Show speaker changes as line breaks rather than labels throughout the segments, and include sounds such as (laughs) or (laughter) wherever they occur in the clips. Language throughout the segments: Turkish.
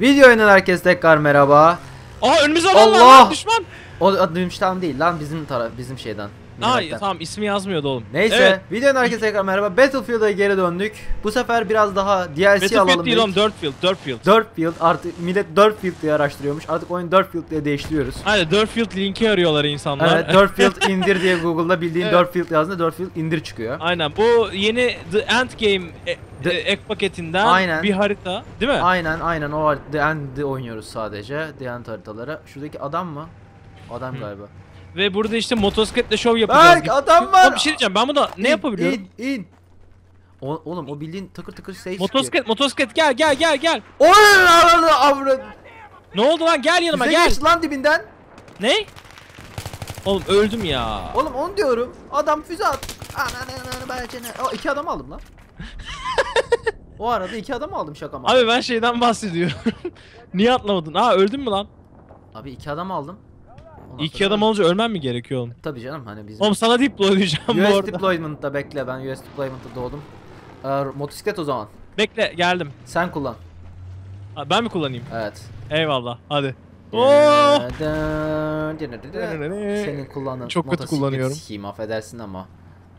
Video oyundan herkes tekrar merhaba.
Aa önümüze
Allah!
lan düşman.
O adımıştan değil lan bizim taraf bizim şeyden. Milletten.
tamam ismi yazmıyordu oğlum.
Neyse
Evet.
videonun herkese tekrar merhaba. Battlefield'a geri döndük. Bu sefer biraz daha DLC alalım
Battlefield değil oğlum
dedik.
4 field 4 field.
4 field artık millet 4 field diye araştırıyormuş. Artık oyunu 4 field diye değiştiriyoruz.
Hayır 4 field linki arıyorlar insanlar.
Evet 4 field (laughs) indir diye Google'da bildiğin
Evet.
4 field yazdığında 4 field indir çıkıyor.
Aynen bu yeni The End Game e-
The-
e- ek paketinden
Aynen.
bir harita değil mi?
Aynen aynen o The End'i oynuyoruz sadece. The End haritaları. Şuradaki adam mı? Adam
Hı.
galiba.
Ve burada işte motosikletle şov yapacağız.
Berk adam var.
Oğlum bir şey diyeceğim ben bunda ne
İn,
yapabiliyorum?
İn in. O, oğlum o bildiğin takır takır şey sıkıyor.
Motosiklet motosiklet gel gel gel gel.
Oy ananı avradı.
Ne oldu lan gel yanıma
Bize
gel.
geçti lan dibinden.
Ne? Oğlum öldüm ya.
Oğlum onu diyorum. Adam füze at. Ananı bacını. O iki adam aldım lan. (laughs) o arada iki adam aldım şaka mı?
Abi ben şeyden bahsediyorum. (laughs) Niye atlamadın? Aa öldün mü lan?
Abi iki adam aldım. Ondan
İki
sonra-
adam olunca ölmem mi gerekiyor oğlum?
Tabii canım hani bizim.
Oğlum sana deploy diyeceğim bu
US
arada.
deployment'ta bekle ben US deployment'ta doğdum. Ee, motosiklet o zaman.
Bekle geldim.
Sen kullan.
Ha, ben mi kullanayım?
Evet.
Eyvallah hadi. Oo!
Senin kullandığın
Çok kötü
motosiklet
kullanıyorum.
sikeyim affedersin ama.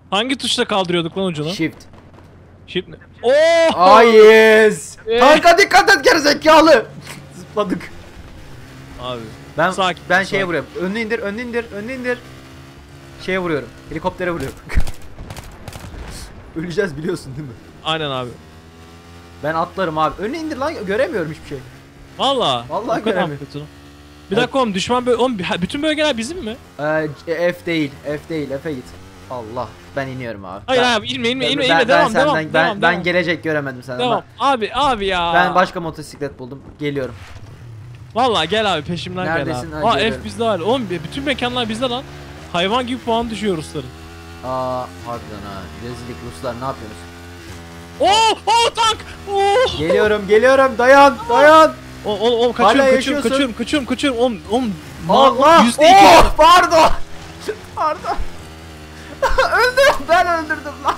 Hangi tuşla kaldırıyorduk lan ucunu?
Shift.
Shift ne? Oo!
Ah yes. (laughs)
Eh.
Tanka dikkat et gerizekalı. (laughs) Zıpladık.
Abi.
Ben
Sakin,
ben şeye
sakin.
vuruyorum. Önünü indir, önünü indir, önünü indir. Şeye vuruyorum. Helikoptere vuruyorum. (laughs) Öleceğiz biliyorsun değil mi?
Aynen abi.
Ben atlarım abi. Önünü indir lan göremiyorum hiçbir şey.
Valla.
Vallahi göremiyorum.
Bir dakika oğlum düşman böyle oğlum bütün bölgeler bizim mi?
Ee, F değil, F değil, F'e git. Allah, ben iniyorum abi.
Hayır
ben,
hayır inme inme
ben-
inme
ben,
inme
ben
devam
senden,
devam
ben,
devam
ben
devam.
gelecek göremedim senden.
Devam. Abi abi ya.
Ben, ben başka motosiklet buldum. Geliyorum.
Valla gel abi peşimden
Neredesin?
gel
Ha,
abi. Aa
geliyorum.
F bizde var. Oğlum bütün mekanlar bizde lan. Hayvan gibi puan düşüyor Rusların.
Aa, harbiden ha. Rezillik Ruslar ne yapıyorsunuz?
Oo, oh tank. Oh.
Geliyorum, geliyorum. Dayan, dayan.
Oğlum oğlum oğlum
Hala
kaçıyorum kaçıyorum
yaşıyorsun.
kaçıyorum kaçıyorum kaçıyorum oğlum oğlum
Allah!
yüzde iki.
Oh, pardon. (laughs) Pardon. (laughs) öldüm. Ben öldürdüm lan.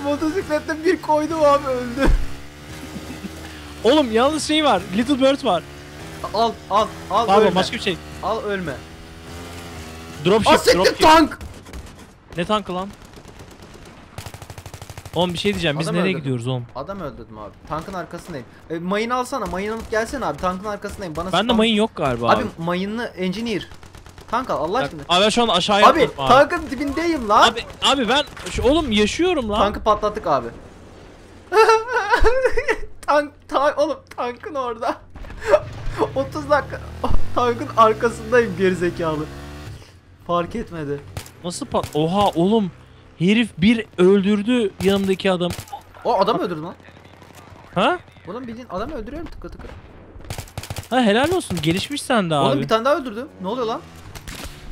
(laughs) Motosikletle bir koydum abi öldü.
Oğlum yalnız şey var Little Bird var.
Al al al
Pardon
ölme.
başka bir şey.
Al ölme.
Dropship
Asiktir
dropship.
tank.
Ne tankı lan? Oğlum bir şey diyeceğim biz
Adam
nereye
öldürdü.
gidiyoruz oğlum?
Adam öldürdüm abi. Tankın arkasındayım. E, mayın alsana. Mayın alıp gelsene abi. Tankın arkasındayım. Bana
Bende
spam-
mayın yok galiba
Abi,
abi.
mayınlı engineer. Tank al Allah
Bak,
aşkına.
Abi ben şu an aşağıya
Abi,
atladım abi.
tankın dibindeyim lan.
Abi abi ben şu, oğlum yaşıyorum lan.
Tankı patlattık abi. (laughs) tank, tank, oğlum tankın orada. (laughs) 30 dakika tankın arkasındayım gerizekalı. Fark etmedi.
Nasıl pat? Oha oğlum. Herif bir öldürdü yanımdaki adam.
O adam öldürdü lan.
Ha?
Oğlum bildiğin adam öldürüyorum tıkı tıkı.
Ha helal olsun. Gelişmiş sen de abi.
Oğlum bir tane daha öldürdüm. Ne oluyor lan?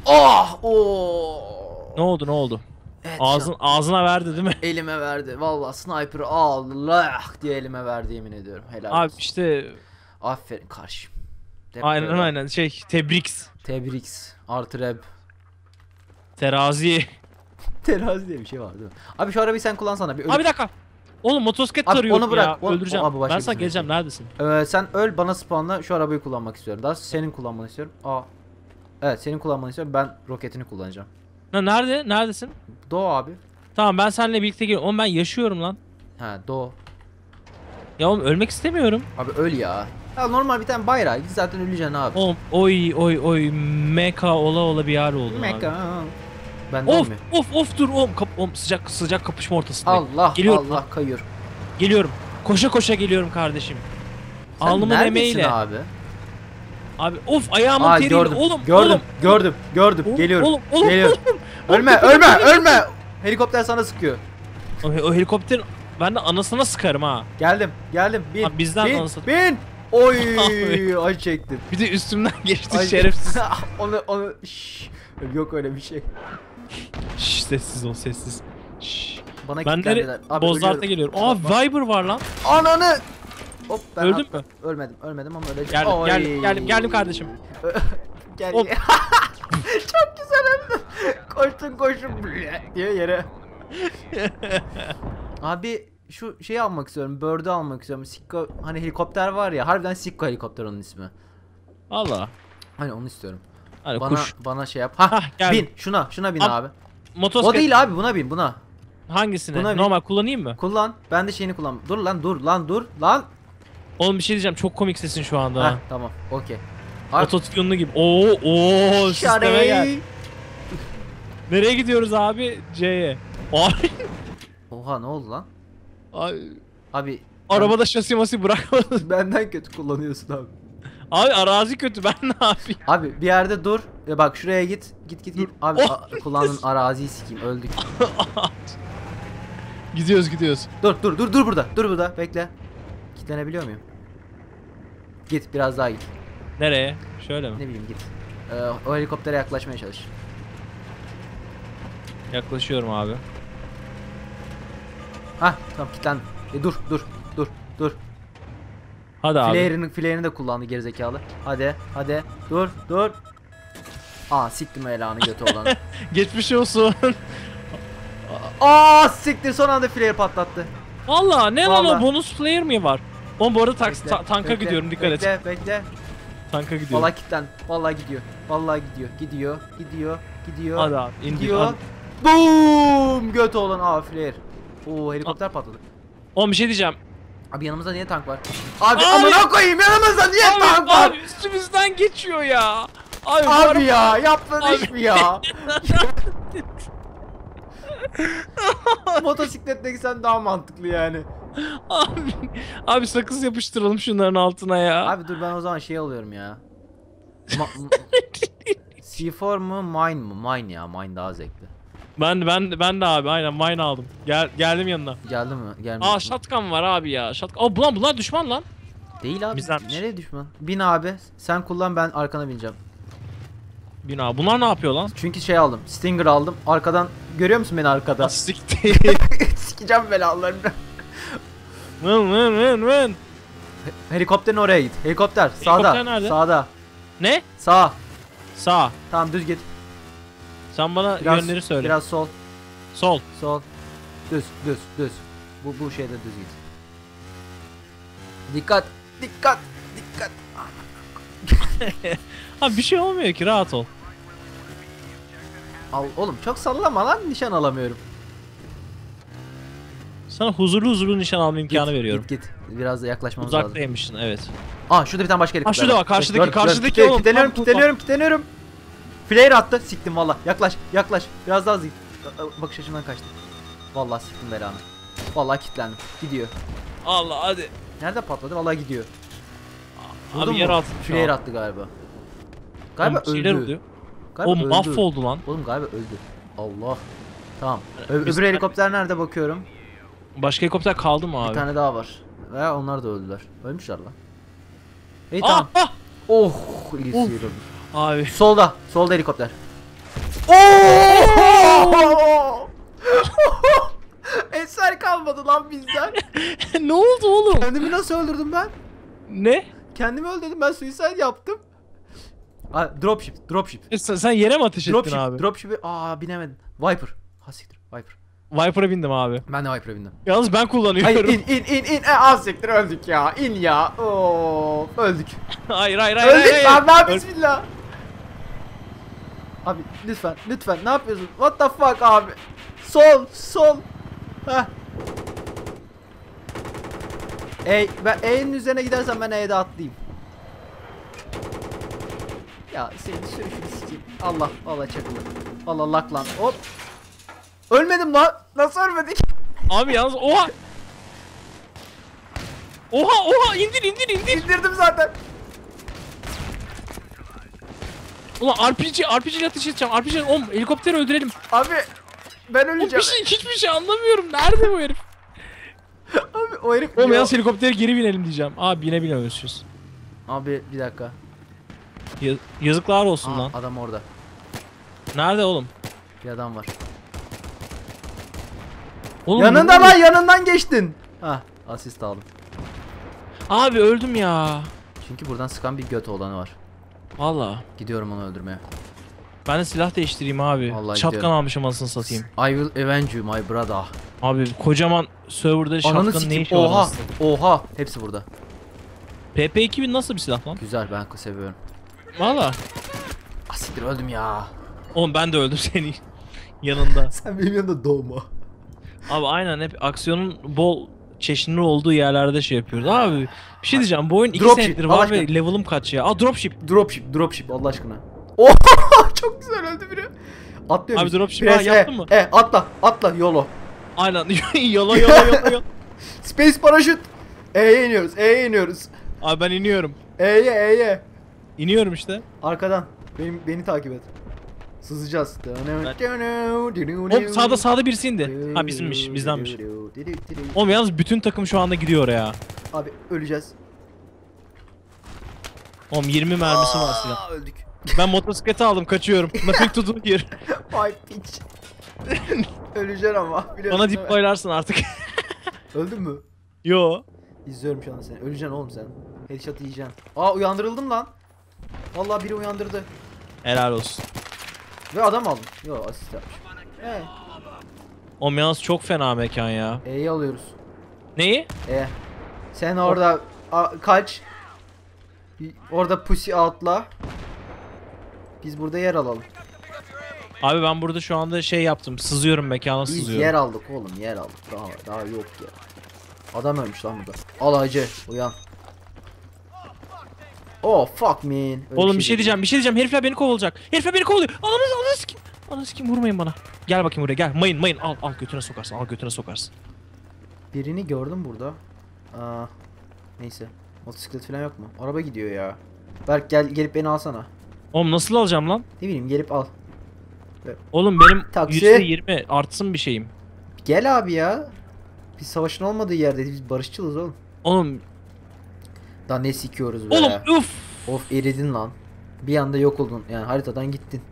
Ah! Oo!
Ne oldu ne oldu?
Evet,
Ağzın ağzına verdi değil mi? (laughs)
elime verdi. Vallahi sniper Allah diye elime verdi yemin ediyorum. Helal
Abi
olsun.
işte
Aferin karşım.
aynen
Deploy'da.
aynen şey tebrik.
Tebrik. Artı reb.
Terazi.
Terazi diye bir şey var değil mi? Abi şu arabayı sen kullansana. Bir öl-
Abi bir dakika. Oğlum motosiklet
Abi
tarıyor
onu bırak,
ya.
onu-
Öldüreceğim.
Abi
ben sana
şey
geleceğim. Neredesin?
Ee, sen öl bana spawnla şu arabayı kullanmak istiyorum. Daha senin kullanmanı istiyorum. Aa. Evet senin kullanmanı istiyorum. Ben roketini kullanacağım.
Ha, nerede? Neredesin?
Doğu abi.
Tamam ben seninle birlikte geliyorum. Oğlum ben yaşıyorum lan.
Ha Doğu.
Ya oğlum ölmek istemiyorum.
Abi öl ya. Ya normal bir tane bayrağı. Git zaten öleceksin abi.
Oğlum oy oy oy meka ola ola bir yer oldu abi.
Meka. Ben de
Of
olmuyor.
of of dur oğlum, kap- oğlum sıcak sıcak kapışma ortasındayım.
Allah
Geliyorum
Allah kayıyor.
Geliyorum. Koşa koşa geliyorum kardeşim.
Sen
Alnımın
neredesin
emeğiyle.
abi?
Abi of ayağımın
Aa
teriyle.
gördüm.
Oğlum
gördüm.
oğlum.
gördüm. Gördüm.
Oğlum,
Geliyorum.
Oğlum oğlum.
Geliyorum. Ölme, ölme, ölme. Helikopter sana sıkıyor.
O, o helikopter ben de anasına sıkarım ha.
Geldim. Geldim. Bin.
Abi bizden
bin.
anasını-
Bin. Oy, (laughs) ay çektim.
Bir de üstümden geçti
Ay-
şerefsiz. (laughs)
onu onu şşş. Yok öyle bir şey.
Şşş sessiz ol sessiz. Şşş.
Bana
Ben de
Abi
Bozlart'a geliyorum. Aa. Viber var lan.
Ananı. Hop ben
Öldün mü?
Ölmedim. Ölmedim ama öleceğim.
Geldim,
Oy.
geldim, geldim, geldim kardeşim. (laughs)
Gel. Çok. (laughs) Koştun koştun (laughs) diye yere. (laughs) Abi şu şeyi almak istiyorum. Bird'ü almak istiyorum. Sikko hani helikopter var ya. Harbiden Sikko helikopter onun ismi.
Allah.
Hani onu istiyorum.
Hadi
Bana
kuş.
bana şey yap. Ha
Hah,
bin şuna şuna bin
Ab-
abi.
Motosiklet.
O değil abi buna bin buna.
Hangisine?
Buna bir-
Normal kullanayım mı?
Kullan. Ben de şeyini kullan. Dur lan dur lan dur lan.
Oğlum bir şey diyeceğim. Çok komik sesin şu anda.
Heh,
ha.
tamam. Okey. Abi-
Ototutunlu gibi. Oo oo.
Şarey.
Nereye gidiyoruz abi? C'ye. Abi.
Oha ne oldu lan?
Ay,
Abi
Arabada şasi masi bırakmadın. (laughs)
benden kötü kullanıyorsun abi.
Abi arazi kötü ben ne yapayım?
Abi bir yerde dur. E bak şuraya git. Git git git. Abi
Oh.
kullandığın araziyi sikeyim. Öldük. (laughs)
gidiyoruz gidiyoruz.
Dur dur dur dur burada. Dur burada. Bekle. Kitlenebiliyor muyum? Git biraz daha git.
Nereye? Şöyle mi?
Ne bileyim git. Ee, o helikoptere yaklaşmaya çalış.
Yaklaşıyorum abi.
Hah tamam kilitlendim. E, dur dur dur dur.
Hadi abi.
Flare'ını de kullandı gerizekalı. Hadi hadi dur dur. Aa siktim elanı götü olan. (laughs)
Geçmiş olsun. (laughs)
Aa siktir son anda flare patlattı.
Valla ne lan o bonus player mi var? Oğlum bu arada taks-
Bekle,
ta- tanka
bekle,
gidiyorum dikkat
bekle,
et.
Bekle
Tanka gidiyorum.
Vallahi kilitlen. Vallahi gidiyor. Vallahi gidiyor. Gidiyor. Gidiyor. Gidiyor.
Hadi abi indir.
Gidiyor.
hadi.
Boom! Göt olan aa flare. Oo helikopter patladı.
Oğlum bir şey diyeceğim.
Abi yanımızda niye tank var? Abi,
Abi!
amına koyayım yanımızda niye tank
Abi,
var?
abi üstümüzden geçiyor ya. Abi,
Abi ya yaptığın
Abi.
iş mi ya? (laughs) Motosikletteki sen daha mantıklı yani.
Abi, abi sakız yapıştıralım şunların altına ya.
Abi dur ben o zaman şey alıyorum ya. Ma- (laughs) m- C4 mu mine mı? Mine ya mine daha zevkli.
Ben ben ben de abi aynen mine aldım. Gel geldim yanına.
Geldi mi? Gelmedi
Aa
mi?
shotgun var abi ya. Shotgun. Aa bunlar bunlar düşman lan.
Değil abi.
Güzelmiş.
Nereye düşman? Bin abi. Sen kullan ben arkana bineceğim.
Bina. Bunlar ne yapıyor lan?
Çünkü şey aldım. Stinger aldım. Arkadan görüyor musun beni arkada?
Lastikti. (laughs)
Sikeceğim belalarını.
vın vın vın vın.
Helikopterin oraya git. Helikopter sağda.
Helikopter nerede?
Sağda.
Ne?
Sağ.
Sağ.
Tamam düz git.
Sen bana
Biraz,
yönleri söyle.
Biraz sol.
Sol.
Sol. Düz, düz, düz. Bu bu şeyde düz git. Dikkat, dikkat, dikkat. (laughs)
Abi bir şey olmuyor ki rahat ol.
Al oğlum çok sallama lan nişan alamıyorum.
Sana huzurlu huzurlu nişan alma imkanı
Git,
veriyorum.
Git git. Biraz da yaklaşmamız lazım.
Uzaktaymışsın evet.
Aa şurada bir tane başka helikopter.
şurada bak, karşıdaki, karşıdaki
Kitle-
oğlum,
Kilitleniyorum,
tam
kilitleniyorum, kilitleniyorum. Flare attı. Siktim valla. Yaklaş, yaklaş. Biraz daha hızlı. Bakış açımdan kaçtı. Vallahi siktim belanı. Vallahi kilitlendim. Gidiyor.
Allah hadi.
Nerede patladı? Vallahi gidiyor. Vurdun
Abi yer
mu?
altı.
Flare attı galiba. Galiba
Oğlum,
öldü.
oluyor.
Galiba
O
öldü.
mahvoldu lan.
Oğlum galiba öldü. Allah. Tamam. Ö-
Biz-
öbür helikopter nerede bakıyorum?
Başka helikopter kaldı mı abi?
Bir tane daha var. Veya onlar da öldüler. Ölmüşler lan. İyi
Ah,
tamam.
ah!
Oh, iyi sıyrıldım.
Abi.
Solda. Solda helikopter. Oh! (laughs) Eser kalmadı lan bizden. (laughs)
ne oldu oğlum?
Kendimi nasıl öldürdüm ben?
Ne?
Kendimi öldürdüm ben suicide yaptım. Dropship, dropship.
E, Sen, sen yere mi ateş ettin
Dropship,
abi?
dropship'i aa binemedim. Viper. Ha siktir, Viper.
Viper'a bindim abi.
Ben de Viper'a bindim.
Yalnız ben kullanıyorum.
Hayır in in in in. E, az siktir öldük ya. İn ya. Oo, öldük. (laughs)
hayır hayır hayır.
öldük
hayır,
lan lan
Öl-
bismillah. Abi lütfen lütfen ne yapıyorsun? What the fuck abi? Sol sol. Heh. Ey ben E'nin üzerine gidersem ben E'de atlayayım. Ya seni sürüşünü sikeyim. Allah Allah çakıldı. Allah lak lan. Hop. Ölmedim lan. Nasıl ölmedik?
Abi yalnız oha. Oha oha indir indir indir.
İndirdim zaten.
Ulan RPG RPG ile ateş edeceğim. RPG ile oğlum helikopteri öldürelim.
Abi ben
Oğlum
öleceğim.
bir şey hiçbir şey anlamıyorum. Nerede bu herif? (laughs)
Abi o herif
Oğlum yalnız helikoptere geri binelim diyeceğim. Abi bine bine.
Abi bir dakika.
Ya- yazıklar olsun
Aa,
lan.
adam orada.
Nerede oğlum?
Bir adam var.
Oğlum
Yanında
ne
lan yanından geçtin. Ha asist aldım.
Abi öldüm ya.
Çünkü buradan sıkan bir göt olanı var.
Valla.
Gidiyorum onu öldürmeye.
Ben de silah değiştireyim abi.
Vallahi
Şapkan
gidiyorum.
almışım anasını satayım.
I will avenge you my brother.
Abi kocaman serverda şapkanın ne işi var
Oha.
aslında?
Oha. Hepsi burada.
PP2000 nasıl bir silah lan?
Güzel ben seviyorum.
Valla.
Ah siktir öldüm ya.
Oğlum ben de öldüm (laughs) senin yanında.
Sen benim yanında doğma.
Abi aynen hep aksiyonun bol çeşitli olduğu yerlerde şey yapıyoruz. Abi bir şey diyeceğim bu oyun 2
Dropship,
senedir
Allah
var ve
aşkına.
level'ım kaç ya? Aa dropship.
Dropship, dropship Allah aşkına. Oha (laughs) çok güzel öldü biri. Atlıyor
Abi
muyuz?
dropship
Press
ha, yaptın
E,
mı?
E atla, atla yolo.
Aynen (laughs) yola yola yola yola. (laughs)
Space paraşüt. E'ye iniyoruz, E'ye iniyoruz.
Abi ben iniyorum.
E'ye, E'ye.
İniyorum işte.
Arkadan. Benim, beni takip et. Sızacağız.
Oğlum sağda sağda birisi indi. Ha bizimmiş bizdenmiş. Oğlum yalnız bütün takım şu anda gidiyor oraya.
Abi öleceğiz.
Oğlum 20 mermisi var silah.
Aa, öldük.
Ben motosikleti aldım kaçıyorum. (laughs) To do here.
Ay piç. Öleceksin ama. biliyorsun
Bana
değil mi?
deploylarsın artık.
Öldün mü?
Yo.
İzliyorum şu anda seni. Öleceksin oğlum sen. Headshot yiyeceksin. Aa uyandırıldım lan. Vallahi biri uyandırdı.
Helal olsun.
Ve adam aldım. Yo asist yapmış. E,
Oğlum yalnız çok fena mekan ya.
E'yi alıyoruz.
Neyi?
E. Sen orada kaç. Orada pussy outla. Biz burada yer alalım.
Abi ben burada şu anda şey yaptım. Sızıyorum mekana
Biz
sızıyorum.
yer aldık oğlum yer aldık. Daha, daha yok ya. Adam ölmüş lan burada. Al hacı uyan. Oh fuck man. Öyle
Oğlum bir şey
değil.
diyeceğim, bir şey diyeceğim. Herifler beni kovalayacak. Herifler beni kovalıyor. Ananı ananı sikim. Ananı sikim vurmayın bana. Gel bakayım buraya gel. Mayın mayın al al götüne sokarsın. Al götüne sokarsın.
Birini gördüm burada. Aa, neyse. Motosiklet falan yok mu? Araba gidiyor ya. Berk gel gelip beni alsana.
Oğlum nasıl alacağım lan?
Ne bileyim gelip al.
Oğlum benim
Taksi.
%20 artsın bir şeyim.
Gel abi ya. Biz savaşın olmadığı yerdeyiz. Biz barışçılız oğlum.
Oğlum
Daha ne sikiyoruz be.
oğlum uf.
Of eridin lan. Bir anda yok oldun. Yani haritadan gittin.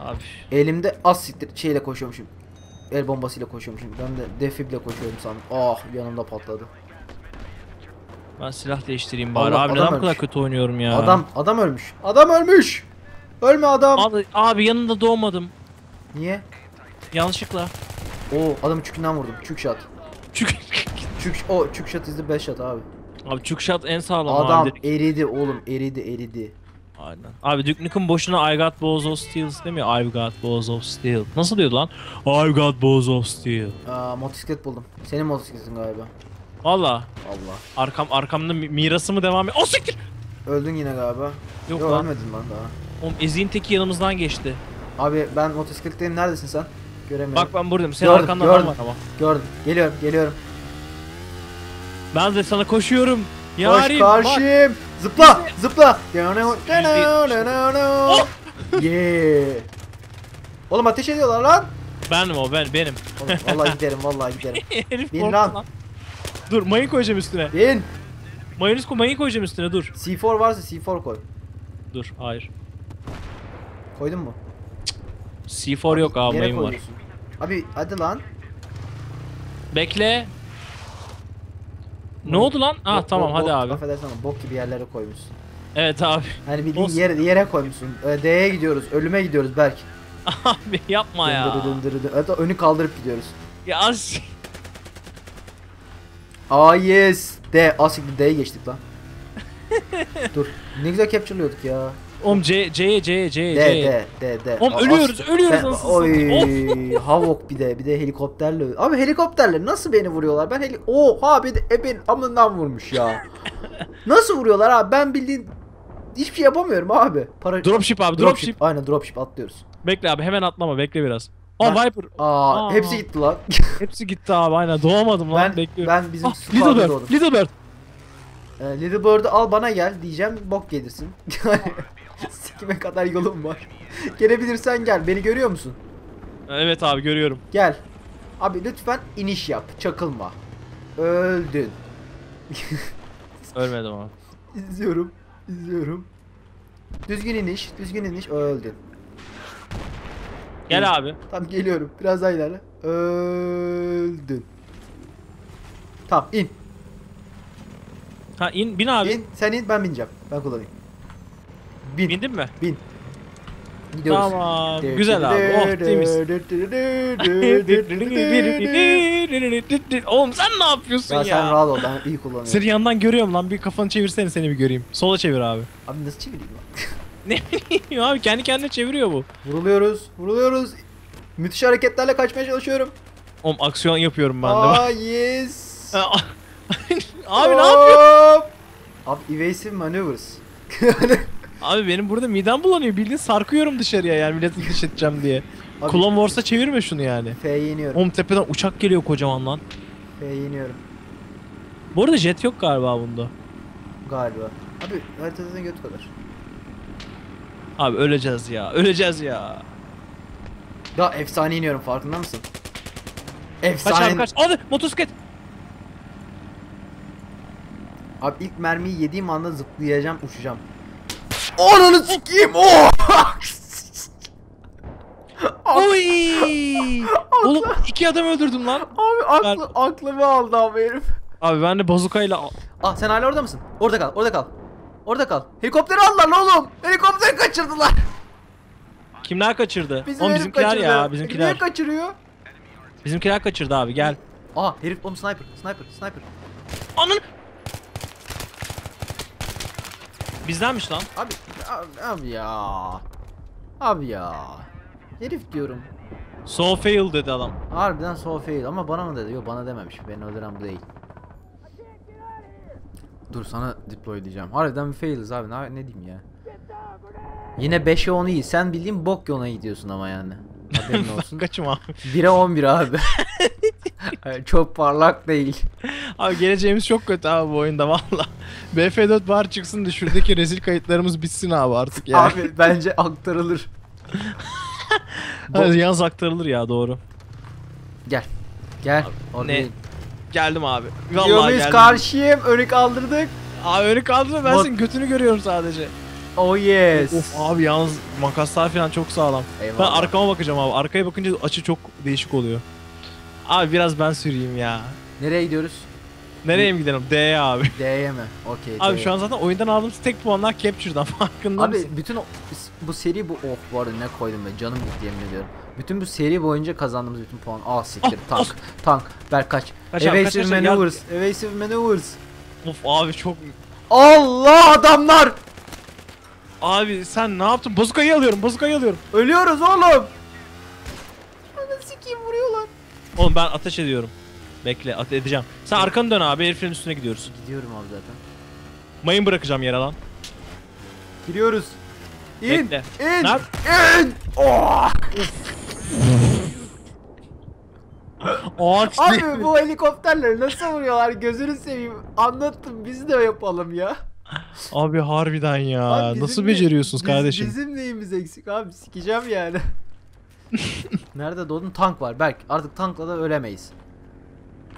Abi
Elimde az siktir şeyle koşuyormuşum. El bombasıyla koşuyormuşum. Ben de defible koşuyorum sandım. Ah yanımda patladı.
ben silah değiştireyim bari.
Allah,
abi neden bu kadar kötü oynuyorum ya?
Adam adam ölmüş. Adam ölmüş. Ölme adam.
Abi, abi yanında doğmadım.
Niye?
Yanlışlıkla.
Oo adamı çükünden vurdum. Çük shot. (laughs)
Çünkü
Çük o çük shot the best shot abi.
Abi çuk shot en sağlam
Adam
abi. direkt.
eridi oğlum eridi eridi.
Aynen. Abi Duke Nukem boşuna I got balls of steel demiyor. I've got balls of steel. Nasıl diyordu lan? I've got balls of steel.
Aa motosiklet buldum. Senin motosikletin galiba.
Valla.
Allah.
Arkam arkamda mi- mirası mı devam ediyor? O siktir.
Öldün yine galiba.
Yok
Yo,
lan.
ölmedin lan daha.
Oğlum eziğin teki yanımızdan geçti.
Abi ben motosikletteyim. Neredesin sen? Göremiyorum.
Bak ben buradayım. Senin
Gördüm,
arkanda adam
gördüm.
var ama.
Gördüm. Geliyorum, geliyorum.
Ben de sana koşuyorum.
Koş
Yarim. bak.
karşım. Zıpla, zıpla.
Oh!
Yeah. Oğlum ateş ediyorlar lan.
Benim o ben benim.
Oğlum, vallahi giderim, vallahi giderim. (laughs) Bin lan.
lan. Dur mayın koyacağım üstüne.
Bin.
Mayonez koy mayın koyacağım üstüne dur.
C4 varsa C4 koy.
Dur hayır.
Koydun mu?
C4 yok abi mayın var.
Abi hadi lan.
Bekle. Ne oldu lan? Ah
Bok-
tamam
bok-
hadi
bok-
abi.
Affedersin ama bok gibi yerlere koymuşsun.
Evet abi.
Hani bildiğin
Olsun.
yere, yere koymuşsun. Ee, D'ye gidiyoruz, ölüme gidiyoruz Berk. (laughs)
Abi yapma ya.
Dındırı dındırı dındırı. Evet, önü kaldırıp gidiyoruz.
Ya az-
Aa yes. D. Asikli D'ye geçtik lan. (laughs) Dur. Ne güzel capture'lıyorduk ya.
Oğlum C C'ye C'ye C'ye
D. D D D. Aa,
ölüyoruz, ölüyoruz
Sen-
anasını
Oy. (laughs) Havok bir de bir de helikopterle. Abi helikopterle nasıl beni vuruyorlar? Ben heli Oha bir de ebin amından vurmuş ya. (laughs) nasıl vuruyorlar abi? Ben bildiğin hiçbir şey yapamıyorum abi. Para
Dropship abi dropship.
Aynen dropship atlıyoruz.
Bekle abi hemen atlama bekle biraz. Aa
Ben-
Viper.
Aa,
Aa.
hepsi gitti lan. (laughs)
Hepsi gitti abi aynen doğamadım lan
ben
bekliyorum.
ben bizim
Ah, Little. Bird, Little Bird.
Ee, Little Bird'ü al bana gel diyeceğim bok gelirsin. (laughs) Sikime kadar yolum var. Gelebilirsen gel. Beni görüyor musun?
Evet abi görüyorum.
Gel. Abi lütfen iniş yap. Çakılma. Öldün. (laughs)
Ölmedim abi.
İzliyorum. İzliyorum. Düzgün iniş. Düzgün iniş. Öldün.
Gel abi.
Tamam geliyorum. Biraz daha ilerle. Öldün. Tamam in.
Ha in bin abi.
İn. Sen in ben bineceğim. Ben kullanayım. Bin.
Bindin mi?
Bin. Gidiyoruz.
Tamam. Güzel abi. Oh temiz. Oğlum sen ne yapıyorsun
Ya
ya?
sen rahat ol ben iyi kullanıyorum.
Seni yandan görüyorum lan bir kafanı çevirsene seni bir göreyim. Sola çevir abi.
Abi nasıl çevireyim lan? (laughs)
Ne bileyim abi kendi kendine çeviriyor bu.
Vuruluyoruz, vuruluyoruz. Müthiş hareketlerle kaçmaya çalışıyorum.
Oğlum aksiyon yapıyorum ben de.
Aa (laughs) yes. (laughs)
abi ne yapıyorsun?
Abi evasive maneuvers.
Abi benim burada midem bulanıyor. Bildiğin sarkıyorum dışarıya yani milleti dış edeceğim diye.
Abi-
Clone Wars'a çevirme şunu yani.
F'ye iniyorum.
Oğlum tepeden uçak geliyor kocaman lan.
F'ye iniyorum.
Bu arada jet yok galiba bunda.
Galiba. Abi haritada göt kadar.
Abi öleceğiz ya. Öleceğiz ya.
Ya efsane iniyorum farkında mısın?
Kaç
Efsane.
abi kaç. Hadi motosiklet.
Abi ilk mermiyi yediğim anda zıplayacağım, uçacağım. Ananı sikeyim. Oh!
Oy! Oğlum iki adam öldürdüm lan.
Abi aklı, aklımı aldı abi herif.
Abi ben de bazukayla
Ah sen hala orada mısın? Orada kal, orada kal. Orada kal. Helikopteri aldılar oğlum. Helikopteri kaçırdılar.
kimler kaçırdı?
Bizim
Oğlum bizimkiler
kaçırdı.
ya
Niye
bizimkiler.
kaçırıyor?
Bizimkiler kaçırdı abi gel.
Aa herif oğlum sniper, sniper, sniper.
Anın. Bizdenmiş lan.
Abi, abi, abi ya. Abi ya. Herif diyorum.
So fail dedi adam.
Harbiden so fail ama bana mı dedi? Yok bana dememiş. Beni öldüren bu değil. Dur sana deploy diyeceğim. Harbiden bir failiz abi. Ne, ne diyeyim ya? Yine 5'e 10 iyi. Sen bildiğin bok yoluna gidiyorsun ama yani. Haberin (laughs) olsun.
Kaçım abi.
1'e 11 abi. (laughs) (laughs) Çok parlak değil.
Abi geleceğimiz çok kötü abi bu oyunda valla. (laughs) BF4 bar çıksın da şuradaki rezil kayıtlarımız bitsin abi artık ya.
Abi bence aktarılır. (laughs)
Abi, yalnız aktarılır ya doğru.
Gel. Gel. Orada
ne? Geldim abi. Vallahi geldim.
karşıyım? Önü kaldırdık.
Abi önü kaldırma ben
Bak-
senin götünü görüyorum sadece.
Oh yes.
Of abi yalnız makaslar falan çok sağlam. Ben
Eyvallah.
arkama bakacağım abi. Arkaya bakınca açı çok değişik oluyor. Abi biraz ben süreyim ya.
Nereye gidiyoruz?
Nereye mi gidelim? D'ye abi.
D'ye mi? Okey.
Abi şu an zaten oyundan aldığımız tek puanlar Capture'dan (laughs) farkında
Abi
mısın?
bütün o, bu seri bu oh bu arada ne koydum ben canım gitti yemin ediyorum. Bütün bu seri boyunca kazandığımız bütün puan. Aa siktir
Ah,
tank tank Berk kaç.
Kaç kaç,
Evasive
kaç, kaç,
maneuvers. Evasive maneuvers.
Of abi çok...
Allah adamlar.
Abi sen ne yaptın? Bozukayı alıyorum, bozukayı alıyorum.
Ölüyoruz oğlum.
Oğlum ben ateş ediyorum. Bekle, ateş edeceğim. Sen arkanı dön abi, heriflerin üstüne gidiyoruz.
Gidiyorum abi zaten.
Mayın bırakacağım yere lan.
Giriyoruz. İn.
Bekle.
İn.
Nerede?
İn. Oh.
Ağaç
Abi bu helikopterleri nasıl vuruyorlar gözünü seveyim. Anlattım biz de yapalım ya.
Abi harbiden ya.
Abi
Nasıl
ne-
beceriyorsunuz
biz-
kardeşim?
Bizim neyimiz eksik abi sikeceğim yani. (laughs) Nerede doğdun? Tank var Berk. Artık tankla da ölemeyiz.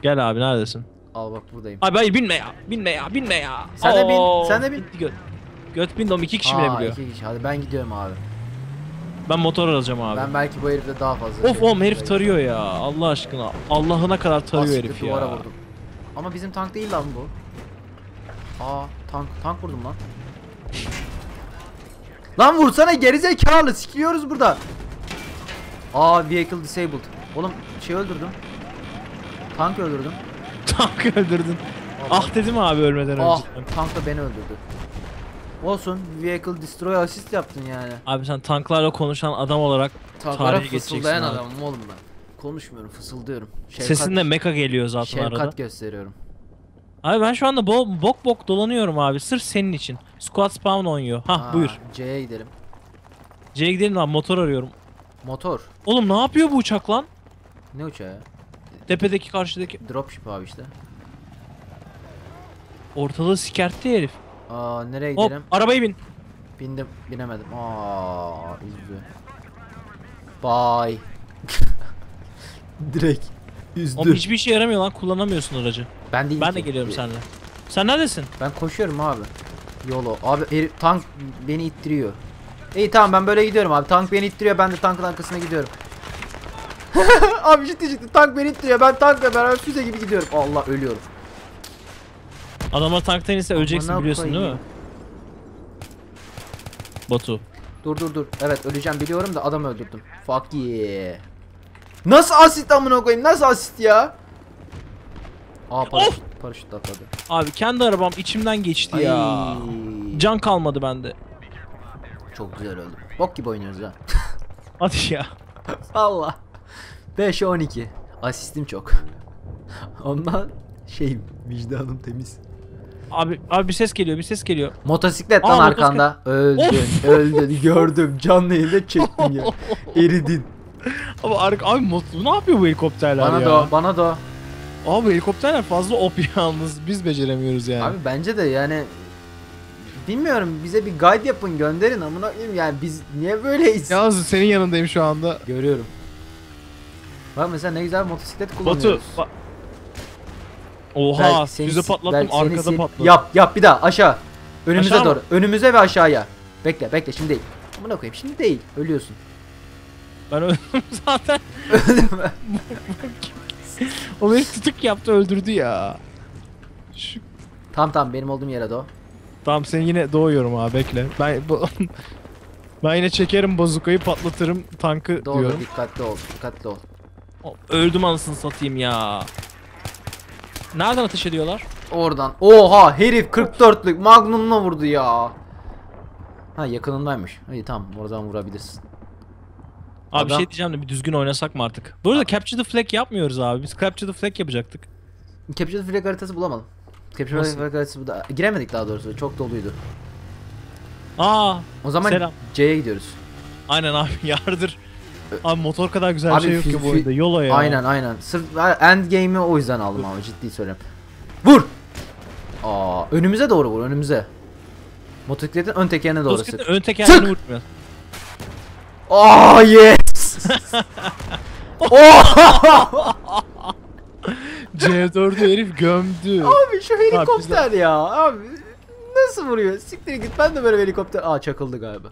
Gel abi neredesin?
Al bak buradayım.
Abi hayır binme ya. Binme ya. Binme ya.
Sen de bin,
Oo,
sen de bin.
Göt. Göt bin de iki kişi
Aa,
bile biliyor.
iki kişi. Hadi ben gidiyorum abi.
Ben motor alacağım abi.
Ben belki bu herifle daha fazla.
Of
şey-
oğlum herif tarıyor ya. Allah aşkına. Allah'ına kadar tarıyor
siktir,
herif ya.
vurdum. Ama bizim tank değil lan bu. Aa tank tank vurdum lan. lan vursana gerizekalı sikiliyoruz burada. Aa vehicle disabled. Oğlum şey öldürdüm. Tank öldürdüm. (laughs)
Tank öldürdün. Ah dedim abi ölmeden
Ah
önce.
tank da beni öldürdü. Olsun vehicle destroy assist yaptın yani.
Abi sen tanklarla konuşan adam olarak
Tanklara
tarihe geçeceksin
fısıldayan adamım oğlum ben. Konuşmuyorum fısıldıyorum. Şefkat,
Sesin de meka geliyor zaten
şefkat
arada.
gösteriyorum.
Abi ben şu anda bo- bok bok dolanıyorum abi sırf senin için. Squad spawn oynuyor. Hah
Aa,
buyur.
C'ye gidelim.
C'ye gidelim abi motor arıyorum.
Motor.
Oğlum ne yapıyor bu uçak lan?
Ne uçağı?
Tepedeki karşıdaki
Dropship abi işte.
ortalığı sikertti herif.
Aa nereye
Hop
gidelim?
arabayı bin.
Bindim, binemedim. Aa, üzdü. Bye. (laughs) Direkt üzdü.
Oğlum hiçbir işe yaramıyor lan kullanamıyorsun aracı.
ben değil
Ben de geliyorum seninle. Sen neredesin?
Ben koşuyorum abi. Yolo. Abi herif, tank beni ittiriyor. İyi tamam ben böyle gidiyorum abi. Tank beni ittiriyor. Ben de tankın arkasına gidiyorum. (laughs) abi ciddi ciddi tank beni ittiriyor. Ben tankla beraber füze gibi gidiyorum. Allah ölüyorum.
Adamlar tanktan ise öleceksin biliyorsun değil mi? Batu.
Dur dur dur. Evet öleceğim biliyorum da adam öldürdüm. Fuck yeah. Nasıl asist amına koyayım? Nasıl asist ya? Aa paraşüt, paraşüt atladı.
Abi kendi arabam içimden geçti ya.
Ay.
Can kalmadı bende.
Çok güzel öldüm. Bok gibi oynuyoruz ha. (laughs)
Hadi ya.
Allah. 5'e 12. Asistim çok. Ondan şey vicdanım temiz.
Abi abi bir ses geliyor bir ses geliyor.
Motosiklet
Aa,
lan
motosiklet.
arkanda. Öldün, (laughs) öldün. Gördüm. Canlı elimle çektim ya. (laughs) Eridin.
Abi, ar- abi mot- ne yapıyor bu helikopterler
Bana
ya?
da o, bana da.
Abi helikopterler fazla op yalnız biz beceremiyoruz yani.
Abi bence de yani bilmiyorum bize bir guide yapın gönderin amına koyayım yani biz niye böyleyiz?
Yalnız senin yanındayım şu anda.
Görüyorum. Bak mesela ne güzel motosiklet
Batu.
kullanıyoruz.
ba- Oha
Belki seni-
füze patlattım
seni
arkada
sil-
patladı.
Yap yap bir daha aşağı. Önümüze
Aşağı mı?
doğru. Önümüze ve aşağıya. Bekle bekle şimdi değil. Amına koyayım şimdi değil. Ölüyorsun.
Ben öldüm (laughs) zaten.
Öldün mü?
O beni tutuk yaptı öldürdü ya. Şu...
tamam tamam benim olduğum yere doğ.
Tamam sen yine doğuyorum abi bekle. Ben bu... (laughs) ben yine çekerim bazukayı patlatırım tankı
Doğru
diyorum.
dikkatli ol. Dikkatli ol.
Öldüm anasını satayım ya. Nereden ateş ediyorlar?
Oradan. Oha herif 44'lük magnumla vurdu ya. Ha yakınındaymış. İyi tamam oradan vurabilirsin.
Abi bir
Adam-
şey diyeceğim de bir düzgün oynasak mı artık? Bu arada Capture the Flag yapmıyoruz abi. Biz Capture the Flag yapacaktık.
Capture the Flag haritası bulamadım. Capture
Nasıl?
Haritası bu da giremedik daha doğrusu. Çok doluydu.
Aa,
O zaman
Selam.
C'ye gidiyoruz.
aynen abi (laughs) yardır. Abi motor kadar güzel
Abi
şey yok
fi-
ki bu
fi-
oyunda. Yola ya.
Aynen aynen. Sırf end game'i o yüzden aldım ama ciddi söylüyorum. Vur. Aa önümüze doğru vur önümüze. Motosikletin ön tekerine doğru
Motosikletin
sık.
ön
Sık!
vurmuyor.
Aa yes. (laughs) oh! (laughs)
C4'ü herif gömdü.
Abi şu helikopter ya. Abi nasıl vuruyor? Siktir git ben de böyle bir helikopter. Aa çakıldı galiba.